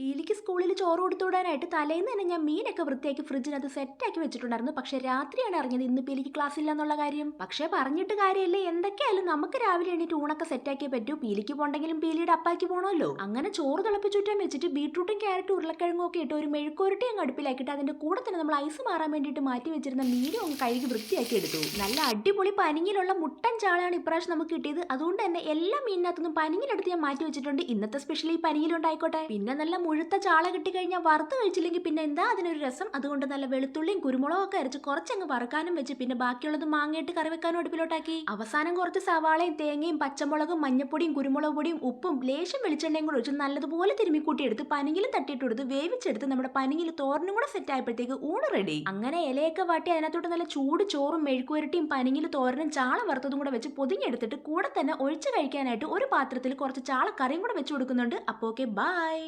പീലിക്ക് സ്കൂളിൽ ചോറ് കൊടുത്തുവിടാനായിട്ട് തലേന്ന് തന്നെ ഞാൻ മീനൊക്കെ വൃത്തിയാക്കി ഫ്രിഡ്ജിനകത്ത് സെറ്റാക്കി വെച്ചിട്ടുണ്ടായിരുന്നു. പക്ഷെ രാത്രിയാണ് അറിഞ്ഞത് ഇന്ന് പീലിക്ക് ക്ലാസ് ഇല്ല എന്നുള്ള കാര്യം. പക്ഷേ പറഞ്ഞിട്ട് കാര്യമില്ല. എന്തൊക്കെയായാലും നമുക്ക് രാവിലെ എണീറ്റ് ഊണൊക്കെ സെറ്റാക്കിയേ പറ്റൂ. പീലിക്ക് പോണ്ടെങ്കിലും പീലിയുടെ അപ്പാക്കി പോകണമല്ലോ അങ്ങനെ ചോറ് തിളപ്പിച്ചുറ്റാൻ വെച്ചിട്ട് ബീട്രൂട്ടും ക്യാരറ്റും ഉരുളക്കിഴങ്ങും ഒക്കെ ഇട്ട് ഒരു മെഴുക്കോരട്ടി അങ്ങ് അടുപ്പിലാക്കിയിട്ട് അതിന്റെ കൂടെ തന്നെ നമ്മൾ ഐസ് മാറാൻ വേണ്ടിയിട്ട് മാറ്റി വെച്ചിരുന്ന മീനും അങ്ങ് കഴുകി വൃത്തിയാക്കി എടുത്തു. നല്ല അടിപൊളി പനിങ്ങിലുള്ള മുട്ടൻ ചാളയാണ് ഇപ്രാവശ്യം നമുക്ക് കിട്ടിയത്. അതുകൊണ്ട് തന്നെ എല്ലാ മീനിനകത്തുനിന്നും പനിങ്ങിലെടുത്ത് ഞാൻ മാറ്റി വെച്ചിട്ടുണ്ട്. ഇന്നത്തെ സ്പെഷ്യൽ ഈ പനിങ്ങിലുണ്ടായിക്കോട്ടെ പിന്നെ നല്ല മുഴുത്ത ചാള കിട്ടിക്കഴിഞ്ഞാൽ വറുത്ത് കഴിച്ചില്ലെങ്കിൽ പിന്നെ എന്താ അതിനൊരു രസം? അതുകൊണ്ട് നല്ല വെളുത്തുള്ളിയും കുരുമുളകും ഒക്കെ അരച്ച് കുറച്ചങ്ങ് വറുക്കാനും വെച്ച് പിന്നെ ബാക്കിയുള്ളത് മാങ്ങയിട്ട് കറി വെക്കാനും അടുപ്പിലോട്ടാക്കി. അവസാനം കുറച്ച് സവാളയും തേങ്ങയും പച്ചമുളകും മഞ്ഞപ്പൊടിയും കുരുമുളക് പൊടിയും ഉപ്പും ലേശം വെളിച്ചെണ്ണയും കൂടെ ഒഴിച്ച് നല്ലതുപോലെ തിരുമ്മി എടുത്ത് പനിങ്ങിലും തട്ടിയിട്ട് കൊടുത്ത് വേവിച്ചെടുത്ത് നമ്മുടെ പനിങ്ങിൽ തോരനും കൂടെ സെറ്റ് ആയപ്പോഴത്തേക്ക് ഊണ് റെഡി അങ്ങനെ ഇലയൊക്കെ വാട്ടി അതിനകത്തോട്ട് നല്ല ചൂട് ചോറും മെഴുക്കുവരട്ടിയും പനിങ്ങിൽ തോരനും ചാള വറുത്തതും കൂടെ വെച്ച് പൊതിഞ്ഞെടുത്തിട്ട് കൂടെ തന്നെ ഒഴിച്ച് കഴിക്കാനായിട്ട് ഒരു പാത്രത്തിൽ കുറച്ച് ചാള കറിയും കൂടെ വെച്ച് കൊടുക്കുന്നുണ്ട്. അപ്പോ ഓക്കെ ബൈ